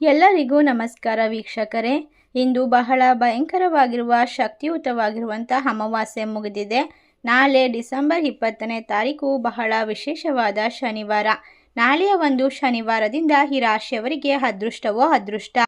ಎಲ್ಲರಿಗೂ ನಮಸ್ಕಾರ ವೀಕ್ಷಕರೇ. ಇಂದು ಬಹಳ ಭಯಂಕರವಾಗಿರುವ ಶಕ್ತಿಯುತವಾಗಿರುವಂಥ ಅಮಾವಾಸ್ಯೆ ಮುಗಿದಿದೆ. ನಾಳೆ ಡಿಸೆಂಬರ್ ಇಪ್ಪತ್ತನೇ ತಾರೀಕು, ಬಹಳ ವಿಶೇಷವಾದ ಶನಿವಾರ. ನಾಳೆಯ ಒಂದು ಶನಿವಾರದಿಂದ ಈ ರಾಶಿಯವರಿಗೆ ಅದೃಷ್ಟವೋ, ಅದೃಷ್ಟ?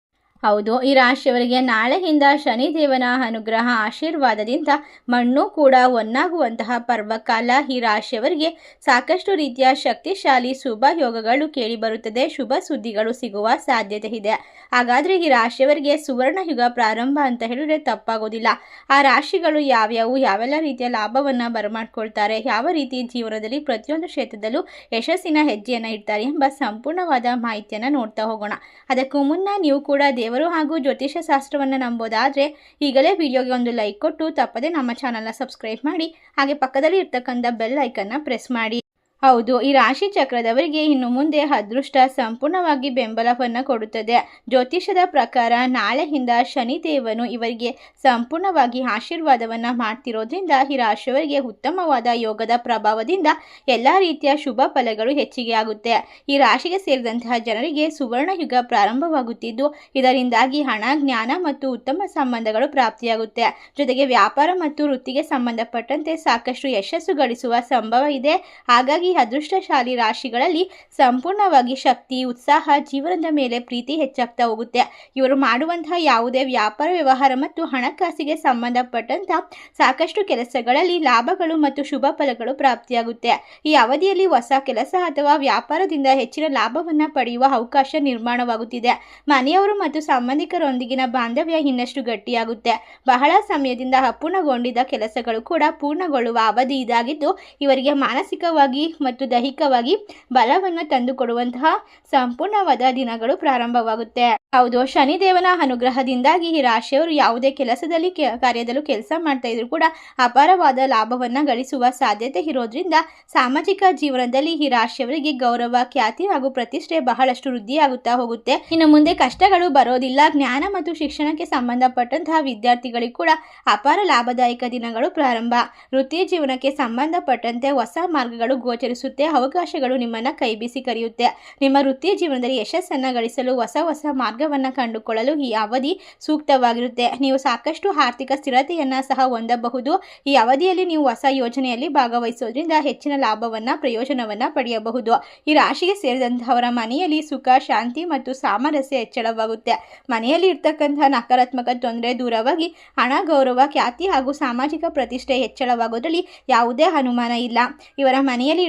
ಹೌದು, ಈ ರಾಶಿಯವರಿಗೆ ನಾಳೆಯಿಂದ ಶನಿದೇವನ ಅನುಗ್ರಹ ಆಶೀರ್ವಾದದಿಂದ ಮಣ್ಣು ಕೂಡ ಒನ್ನಾಗುವಂತಹ ಪರ್ವಕಾಲ ಈ ರಾಶಿಯವರಿಗೆ ಸಾಕಷ್ಟು ರೀತಿಯ ಶಕ್ತಿಶಾಲಿ ಶುಭ ಯೋಗಗಳು ಕೇಳಿಬರುತ್ತದೆ ಶುಭ ಸುದ್ದಿಗಳು ಸಿಗುವ ಸಾಧ್ಯತೆ ಇದೆ. ಹಾಗಾದರೆ ಈ ರಾಶಿಯವರಿಗೆ ಸುವರ್ಣ ಯುಗ ಪ್ರಾರಂಭ ಅಂತ ಹೇಳಿದ್ರೆ ತಪ್ಪಾಗೋದಿಲ್ಲ. ಆ ರಾಶಿಗಳು ಯಾವ್ಯಾವು, ಯಾವೆಲ್ಲ ರೀತಿಯ ಲಾಭವನ್ನು ಬರಮಾಡ್ಕೊಳ್ತಾರೆ, ಯಾವ ರೀತಿ ಜೀವನದಲ್ಲಿ ಪ್ರತಿಯೊಂದು ಕ್ಷೇತ್ರದಲ್ಲೂ ಯಶಸ್ಸಿನ ಹೆಜ್ಜೆಯನ್ನು ಇಡ್ತಾರೆ ಎಂಬ ಸಂಪೂರ್ಣವಾದ ಮಾಹಿತಿಯನ್ನು ನೋಡ್ತಾ ಹೋಗೋಣ. ಅದಕ್ಕೂ ಮುನ್ನ ನೀವು ಕೂಡ ದೇವರು ಹಾಗೂ ಜ್ಯೋತಿಷ್ಯ ಶಾಸ್ತ್ರವನ್ನು ನಂಬೋದಾದರೆ ಈಗಲೇ ವಿಡಿಯೋಗೆ ಒಂದು ಲೈಕ್ ಕೊಟ್ಟು ತಪ್ಪದೆ ನಮ್ಮ ಚಾನಲ್ನ ಸಬ್ಸ್ಕ್ರೈಬ್ ಮಾಡಿ ಹಾಗೆ ಪಕ್ಕದಲ್ಲಿ ಇರ್ತಕ್ಕಂಥ ಬೆಲ್ ಐಕನ್ನ ಪ್ರೆಸ್ ಮಾಡಿ. ಹೌದು, ಈ ರಾಶಿ ಚಕ್ರದವರಿಗೆ ಇನ್ನು ಮುಂದೆ ಅದೃಷ್ಟ ಸಂಪೂರ್ಣವಾಗಿ ಬೆಂಬಲವನ್ನು ಕೊಡುತ್ತದೆ. ಜ್ಯೋತಿಷದ ಪ್ರಕಾರ ನಾಳೆಯಿಂದ ಶನಿದೇವನು ಇವರಿಗೆ ಸಂಪೂರ್ಣವಾಗಿ ಆಶೀರ್ವಾದವನ್ನು ಮಾಡ್ತಿರೋದ್ರಿಂದ ಈ ರಾಶಿಯವರಿಗೆ ಉತ್ತಮವಾದ ಯೋಗದ ಪ್ರಭಾವದಿಂದ ಎಲ್ಲ ರೀತಿಯ ಶುಭ ಫಲಗಳು ಹೆಚ್ಚಿಗೆ ಆಗುತ್ತೆ. ಈ ರಾಶಿಗೆ ಸೇರಿದಂತಹ ಜನರಿಗೆ ಸುವರ್ಣ ಯುಗ ಪ್ರಾರಂಭವಾಗುತ್ತಿದ್ದು, ಇದರಿಂದಾಗಿ ಹಣ, ಜ್ಞಾನ ಮತ್ತು ಉತ್ತಮ ಸಂಬಂಧಗಳು ಪ್ರಾಪ್ತಿಯಾಗುತ್ತೆ. ಜೊತೆಗೆ ವ್ಯಾಪಾರ ಮತ್ತು ವೃತ್ತಿಗೆ ಸಂಬಂಧಪಟ್ಟಂತೆ ಸಾಕಷ್ಟು ಯಶಸ್ಸು ಗಳಿಸುವ ಸಂಭವ ಇದೆ. ಹಾಗಾಗಿ ಈ ಅದೃಷ್ಟಶಾಲಿ ರಾಶಿಗಳಲ್ಲಿ ಸಂಪೂರ್ಣವಾಗಿ ಶಕ್ತಿ, ಉತ್ಸಾಹ, ಜೀವನದ ಮೇಲೆ ಪ್ರೀತಿ ಹೆಚ್ಚಾಗ್ತಾ ಹೋಗುತ್ತೆ. ಇವರು ಮಾಡುವಂತಹ ಯಾವುದೇ ವ್ಯಾಪಾರ, ವ್ಯವಹಾರ ಮತ್ತು ಹಣಕಾಸಿಗೆ ಸಂಬಂಧಪಟ್ಟಂತ ಸಾಕಷ್ಟು ಕೆಲಸಗಳಲ್ಲಿ ಲಾಭಗಳು ಮತ್ತು ಶುಭ ಫಲಗಳು ಪ್ರಾಪ್ತಿಯಾಗುತ್ತೆ. ಈ ಅವಧಿಯಲ್ಲಿ ಹೊಸ ಕೆಲಸ ಅಥವಾ ವ್ಯಾಪಾರದಿಂದ ಹೆಚ್ಚಿನ ಲಾಭವನ್ನು ಪಡೆಯುವ ಅವಕಾಶ ನಿರ್ಮಾಣವಾಗುತ್ತಿದೆ. ಮನೆಯವರು ಮತ್ತು ಸಂಬಂಧಿಕರೊಂದಿಗಿನ ಬಾಂಧವ್ಯ ಇನ್ನಷ್ಟು ಗಟ್ಟಿಯಾಗುತ್ತೆ. ಬಹಳ ಸಮಯದಿಂದ ಅಪೂರ್ಣಗೊಂಡಿದ್ದ ಕೆಲಸಗಳು ಕೂಡ ಪೂರ್ಣಗೊಳ್ಳುವ ಅವಧಿ ಇದಾಗಿದ್ದು, ಇವರಿಗೆ ಮಾನಸಿಕವಾಗಿ ಮತ್ತು ದೈಹಿಕವಾಗಿ ಬಲವನ್ನು ತಂದುಕೊಡುವಂತಹ ಸಂಪೂರ್ಣವಾದ ದಿನಗಳು ಪ್ರಾರಂಭವಾಗುತ್ತೆ. ಹೌದು, ಶನಿದೇವನ ಅನುಗ್ರಹದಿಂದಾಗಿ ಈ ರಾಶಿಯವರು ಯಾವುದೇ ಕೆಲಸದಲ್ಲಿ ಕಾರ್ಯದಲ್ಲೂ ಕೆಲಸ ಮಾಡ್ತಾ ಇದ್ರು ಕೂಡ ಅಪಾರವಾದ ಲಾಭವನ್ನ ಗಳಿಸುವ ಸಾಧ್ಯತೆ ಇರೋದ್ರಿಂದ ಸಾಮಾಜಿಕ ಜೀವನದಲ್ಲಿ ಈ ರಾಶಿಯವರಿಗೆ ಗೌರವ, ಖ್ಯಾತಿ ಹಾಗೂ ಪ್ರತಿಷ್ಠೆ ಬಹಳಷ್ಟು ವೃದ್ಧಿಯಾಗುತ್ತಾ ಹೋಗುತ್ತೆ. ಇನ್ನು ಮುಂದೆ ಕಷ್ಟಗಳು ಬರೋದಿಲ್ಲ, ಜ್ಞಾನ ಮತ್ತು ಶಿಕ್ಷಣಕ್ಕೆ ಸಂಬಂಧಪಟ್ಟಂತಹ ವಿದ್ಯಾರ್ಥಿಗಳಿಗೆ ಕೂಡ ಅಪಾರ ಲಾಭದಾಯಕ ದಿನಗಳು ಪ್ರಾರಂಭ. ವೃತ್ತಿ ಜೀವನಕ್ಕೆ ಸಂಬಂಧಪಟ್ಟಂತೆ ಹೊಸ ಮಾರ್ಗಗಳು ಗೋಚರಿಸುತ್ತೆ ಅವಕಾಶಗಳು ನಿಮ್ಮನ್ನ ಕೈ ಬೀಸಿ ಕರೆಯುತ್ತೆ. ನಿಮ್ಮ ವೃತ್ತಿ ಜೀವನದಲ್ಲಿ ಯಶಸ್ಸನ್ನು ಗಳಿಸಲು ಹೊಸ ಹೊಸ ಮಾರ್ಗವನ್ನು ಕಂಡುಕೊಳ್ಳಲು ಈ ಅವಧಿ ಸೂಕ್ತವಾಗಿರುತ್ತೆ. ನೀವು ಸಾಕಷ್ಟು ಆರ್ಥಿಕ ಸ್ಥಿರತೆಯನ್ನ ಸಹ ಹೊಂದಬಹುದು. ಈ ಅವಧಿಯಲ್ಲಿ ನೀವು ಹೊಸ ಯೋಜನೆಯಲ್ಲಿ ಭಾಗವಹಿಸೋದ್ರಿಂದ ಹೆಚ್ಚಿನ ಲಾಭವನ್ನ, ಪ್ರಯೋಜನವನ್ನ ಪಡೆಯಬಹುದು. ಈ ರಾಶಿಗೆ ಸೇರಿದಂತಹವರ ಮನೆಯಲ್ಲಿ ಸುಖ, ಶಾಂತಿ ಮತ್ತು ಸಾಮರಸ್ಯ ಹೆಚ್ಚಳವಾಗುತ್ತೆ. ಮನೆಯಲ್ಲಿ ಇರ್ತಕ್ಕಂತಹ ನಕಾರಾತ್ಮಕ ತೊಂದರೆ ದೂರವಾಗಿ ಹಣ, ಗೌರವ, ಖ್ಯಾತಿ ಹಾಗೂ ಸಾಮಾಜಿಕ ಪ್ರತಿಷ್ಠೆ ಹೆಚ್ಚಳವಾಗೋದ್ರಲ್ಲಿ ಯಾವುದೇ ಅನುಮಾನ ಇಲ್ಲ. ಇವರ ಮನೆಯಲ್ಲಿ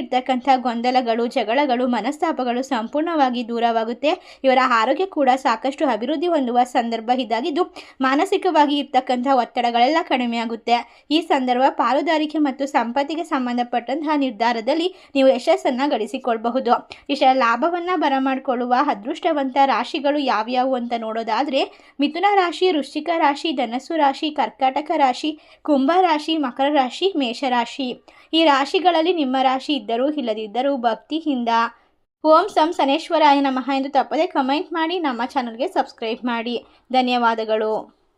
ಗೊಂದಲಗಳು, ಜಗಳಗಳು, ಮನಸ್ತಾಪಗಳು ಸಂಪೂರ್ಣವಾಗಿ ದೂರವಾಗುತ್ತೆ. ಇವರ ಆರೋಗ್ಯ ಕೂಡ ಸಾಕಷ್ಟು ಅಭಿವೃದ್ಧಿ ಹೊಂದುವ ಸಂದರ್ಭ ಇದಾಗಿದ್ದು, ಮಾನಸಿಕವಾಗಿ ಇರ್ತಕ್ಕಂಥ ಒತ್ತಡಗಳೆಲ್ಲ ಕಡಿಮೆಯಾಗುತ್ತೆ ಈ ಸಂದರ್ಭ ಪಾಲುದಾರಿಕೆ ಮತ್ತು ಸಂಪತ್ತಿಗೆ ಸಂಬಂಧಪಟ್ಟಂತಹ ನಿರ್ಧಾರದಲ್ಲಿ ನೀವು ಯಶಸ್ಸನ್ನು ಗಳಿಸಿಕೊಳ್ಳಬಹುದು ಇಷ್ಟ ಲಾಭವನ್ನು ಬರಮಾಡಿಕೊಳ್ಳುವ ಅದೃಷ್ಟವಂತ ರಾಶಿಗಳು ಯಾವ್ಯಾವು ಅಂತ ನೋಡೋದಾದರೆ, ಮಿಥುನ ರಾಶಿ, ವೃಶ್ಚಿಕ ರಾಶಿ, ಧನಸ್ಸು ರಾಶಿ, ಕರ್ಕಾಟಕ ರಾಶಿ, ಕುಂಭ ರಾಶಿ, ಮಕರ ರಾಶಿ ಮೇಷರಾಶಿ ಈ ರಾಶಿಗಳಲ್ಲಿ ನಿಮ್ಮ ರಾಶಿ ಇದ್ದರೂ ಇಲ್ಲದಿದ್ದರೂ ಭಕ್ತಿಯಿಂದ. ಓಂ ಸಂ ಸನೇಶ್ವರಾಯ ನಮಃ ಎಂದು ತಪ್ಪದೆ ಕಮೆಂಟ್ ಮಾಡಿ ನಮ್ಮ ಚಾನಲ್ಗೆ ಸಬ್ಸ್ಕ್ರೈಬ್ ಮಾಡಿ. ಧನ್ಯವಾದಗಳು.